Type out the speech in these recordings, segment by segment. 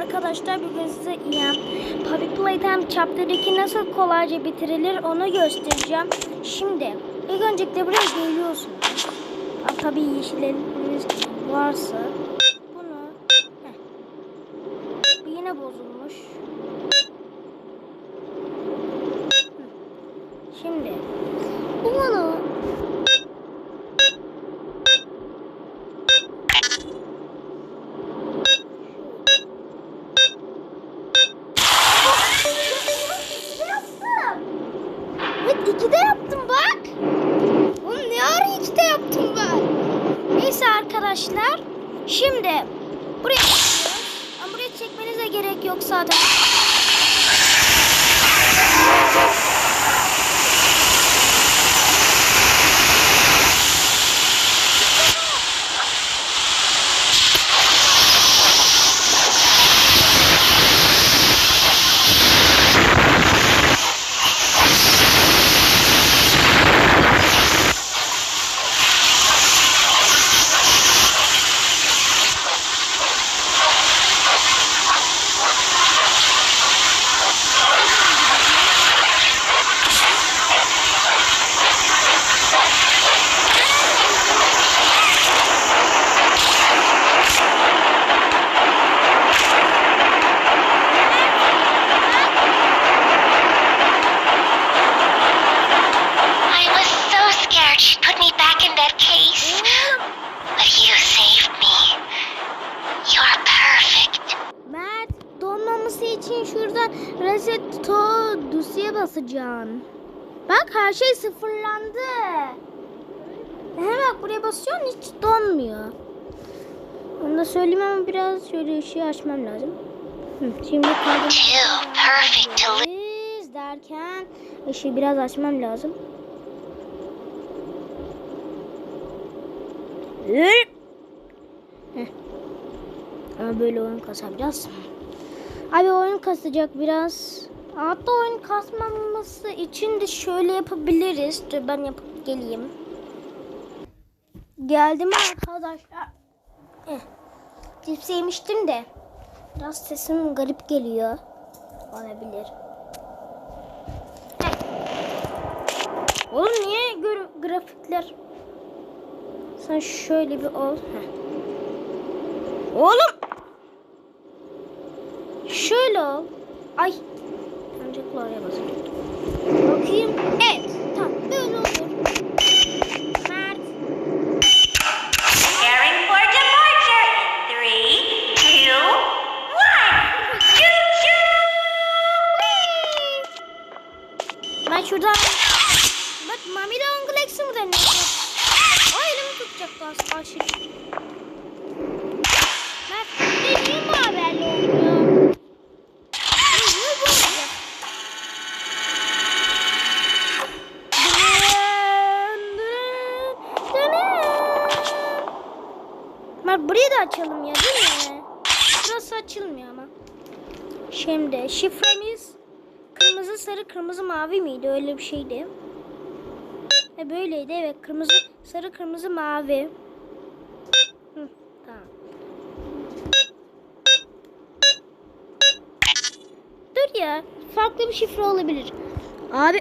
arkadaşlar bugün size yani Public Playtime Chapter 2 nasıl kolayca bitirilir onu göstereceğim. Şimdi ilk öncelikle buraya geliyorsunuz. Ha, tabii yeşilleriniz varsa bunu heh. Yine bozulmuş. Şimdi bunu yaptım. Evet ikide yaptım bak. Oğlum ne ara ikide yaptım ben? Neyse arkadaşlar. Şimdi buraya çekiyoruz. Ama buraya çekmenize gerek yok zaten. Şuradan reset to dosya basacaksın. Bak her şey sıfırlandı. He bak buraya basıyorsun hiç donmuyor. Onu da söyleyeyim ama biraz şöyle ışığı açmam lazım. Şimdi kaldım. Derken ışığı biraz açmam lazım. Heh. Ama böyle oyun kasabiliriz. Abi oyun kasacak biraz. Hatta oyun kasmaması için de şöyle yapabiliriz. Dur ben yapıp geleyim. Geldim arkadaşlar. Eh. Cips yemiştim de. Biraz sesim garip geliyor. Olabilir. Heh. Oğlum niye gör- grafikler? Sen şöyle bir ol. Heh. Oğlum. Şöyle ol. Ay. Öncelikle oraya basacağım. Bakayım. Evet. Tamam. Böyle olur. Mert. Preparing for departure. Three, two, one. Choo-choo! Ben şuradan... Bak Mami de Anglex'i mi deniyor? O elimi tutacaktı az aşırı. Mert ne niye maverli olmuyor? Ne niye bu olacak? Dın, dın, dın. Mert burayı da açalım ya değil mi? Burası açılmıyor ama. Şimdi şifremiz kırmızı mavi miydi öyle bir şeydi. E böyleydi evet kırmızı sarı kırmızı mavi. Hı, tamam. Dur ya farklı bir şifre olabilir. Abi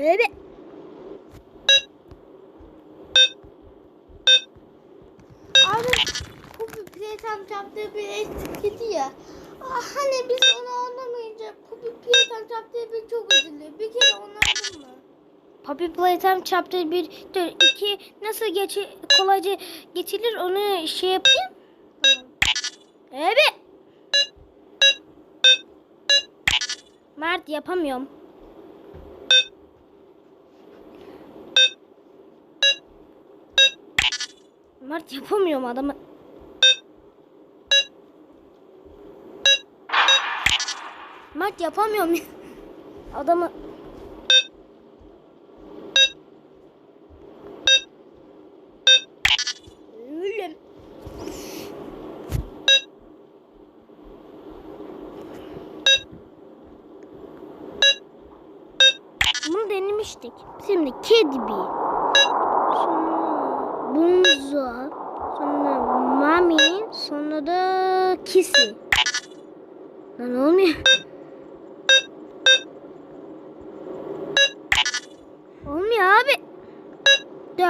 Evet. Abi bu bir Chapter bir etiketi ya. Ah, hani biz onu anlamayınca bir Playtime Chapter bir çok üzülüyor. Bir kere onardın mı? Puppy Playtime Chapter 1 dur 2 nasıl geçi kolayca geçilir onu şey yapayım. Evet. Mert yapamıyorum. Mert yapamıyorum adamı. Mert yapamıyorum. Adamı Ölüm. Bunu denemiştik. Şimdi kedi bir. Sonra bunzo. Sonra mami. Sonra da kisi. Lan olmuyor.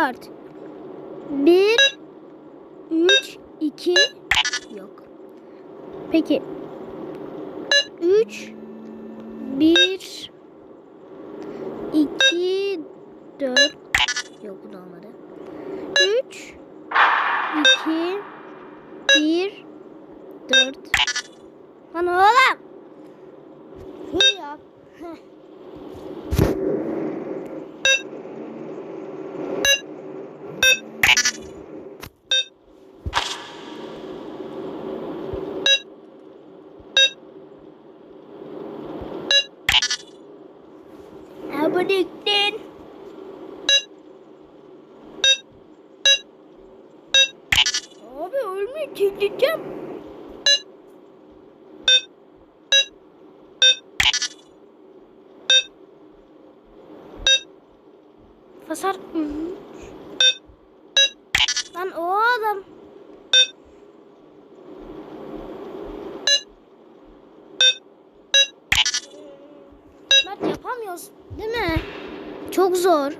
4 1 3 2 yok. Peki 3 1 2 4 yok bu da olmadı. 3 2 1 4 Lan oğlum. Hıh ya. Heh. Abonelikten. Abi ölmüyor çıldıracağım. Fasar. Lan yapamıyoruz değil mi? Çok zor.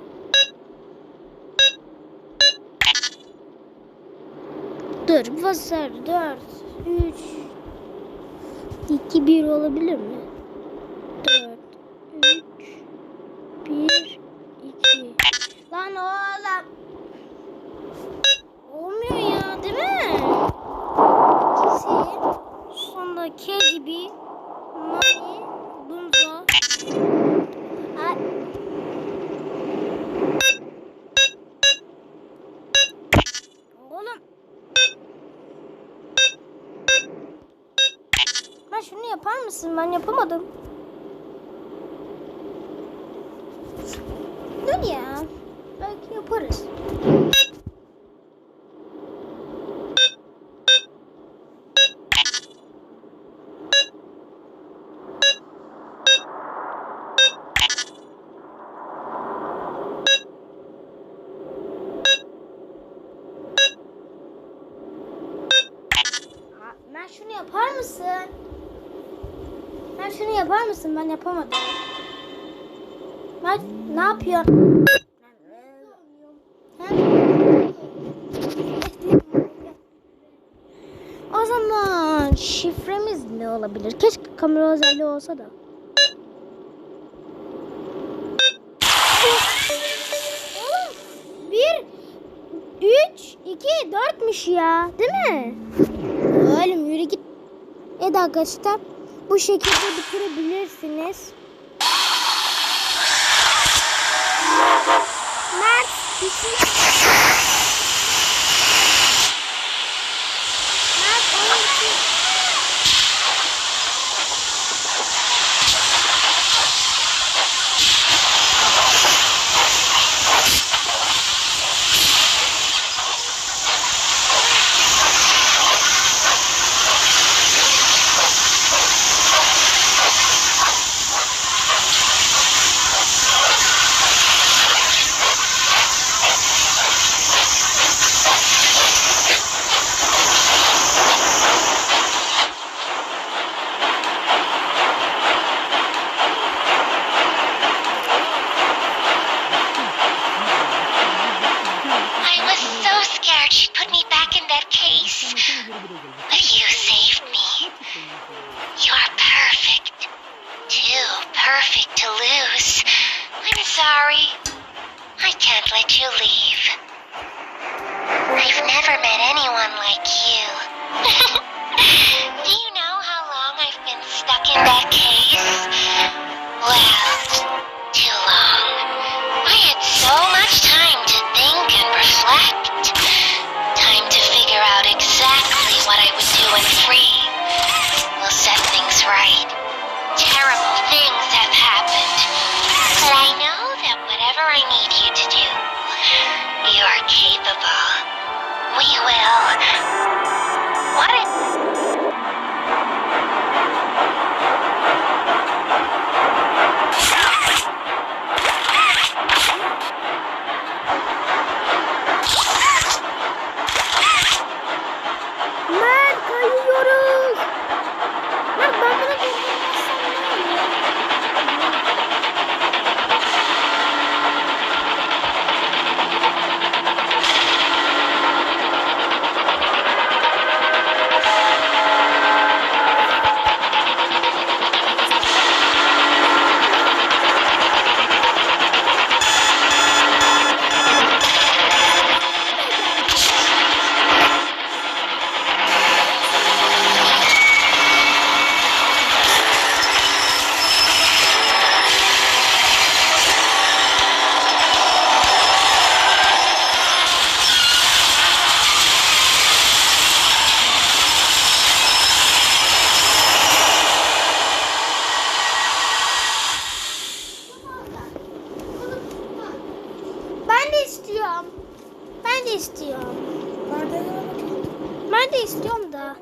Dur basar 4 3 2 1 olabilir mi? 4 3 1 2 Lan oğlum Olmuyor ya değil mi? İkisi Sonra K gibi Mami Bunzo Ay. Oğlum. Ben şunu yapar mısın? Ben yapamadım. Dur ya. Belki yaparız. Ben şunu yapar mısın? Ben şunu yapar mısın? Ben yapamadım. Ben ne yapıyorsun? Ha? O zaman şifremiz ne olabilir? Keşke kamera özelliği olsa da. Bir, üç, iki, dörtmüş ya. Değil mi? Oğlum yürü git. Evet arkadaşlar bu şekilde bitirebilirsiniz. Mert bir şey... sorry. I can't let you leave. I've never met anyone like you. Do you know how long I've been stuck in that case? Well, too long. I had so much time to think and reflect. Ben de istiyorum. Ben de istiyorum da.